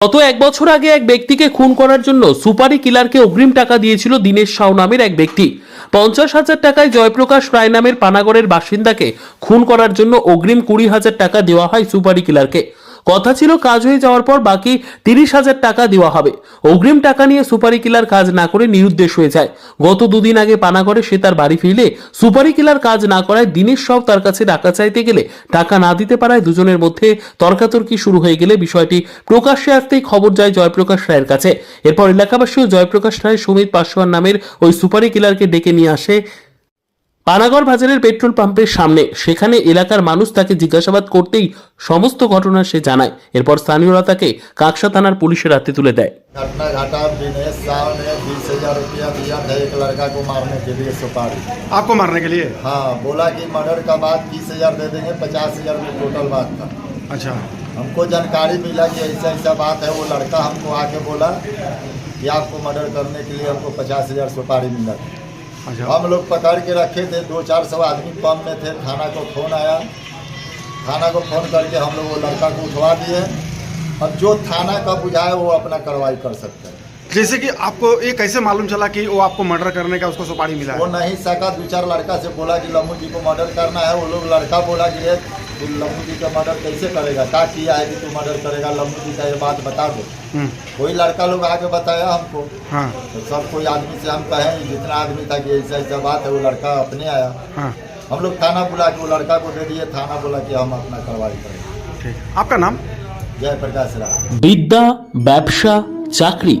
গত এক বছর আগে এক ব্যক্তিকে খুন করার জন্য সুপারি কিলারকে অগ্রিম টাকা দিয়েছিল দীনেশ সাউ নামের এক ব্যক্তি। পঞ্চাশ হাজার টাকায় জয়প্রকাশ রায় নামের পানাগড়ের বাসিন্দাকে খুন করার জন্য অগ্রিম কুড়ি হাজার টাকা দেওয়া হয় সুপারি কিলারকে। কথা ছিল কাজ হয়ে যাওয়ার পর বাকি তিরিশ হাজার টাকা দেওয়া হবে। অগ্রিম টাকা নিয়ে সুপারি কিলার কাজ না করে নিরুদ্দেশ হয়ে যায়। গত দুদিন আগে পানাগড়ে সে তার বাড়ি ফিরলে সুপারি কিলার কাজ না করায় দিনেশ সব তার কাছে টাকা চাইতে গেলে টাকা না দিতে পারায় দুজনের মধ্যে তর্কাতর্কি শুরু হয়ে গেলে বিষয়টি প্রকাশ্যে আসতেই খবর যায় জয়প্রকাশ রায়ের কাছে। এরপর এলাকাবাসী জয়প্রকাশ রায় সুমিত পাসওয়ান নামের ওই সুপারি কিলারকে ডেকে নিয়ে আসে পানাগড় বাজারের পেট্রোল পাম্পের সামনে সেখানে এলাকার মানুষ তাকে জিজ্ঞাসাবাদ করতেই সমস্ত ঘটনা সে জানায় এরপর স্থানীয়রা তাকে কাকসা থানার পুলিশের হাতে তুলে দেয় घटना घटा दिनेश साहब ने बीस हजार रुपया दिया था एक लड़का को मारने के लिए सुपारी आपको मारने के लिए हाँ बोला कि मर्डर का बाद बीस हजार दे देंगे पचास हजार में टोटल बात था अच्छा हमको जानकारी मिला कि ऐसा ऐसा बात है वो लड़का हमको आके बोला कि आपको मर्डर करने के लिए हमको पचास हजार सुपारी मिला था अच्छा हम लोग पकड़ के रखे थे, दो चार सौ आदमी पम्प में थे, थाना को फ़ोन आया। थाना को फ़ोन करके हम लोग वो लड़का को उठवा दिए। अब जो थाना का बुझाए, वो अपना कार्रवाई कर सकते हैं। जैसे कि आपको ये कैसे मालूम चला कि वो आपको मर्डर करने का उसको सुपारी मिला वो नहीं सका दो चार लड़का से बोला कि लम्बू जी को मर्डर करना है वो लोग लड़का बोला कि तो लम्बू जी का मर्डर कैसे करेगा? क्या किया है कि तू मर्डर करेगा? लम्बू जी का ये बात बता दो। हम्म। वही लड़का लोग आके बताया हमको। हाँ। तो सब कोई आदमी से हम कहें जितना आदमी था कि ऐसा ऐसा बात है वो लड़का अपने आया। हाँ। हम लोग थाना बुला के वो लड़का को दे दिए थाना बोला कि हम अपना कार्रवाई करेंगे आपका नाम? जय प्रकाश राय विद्या व्यवसा चाकरी।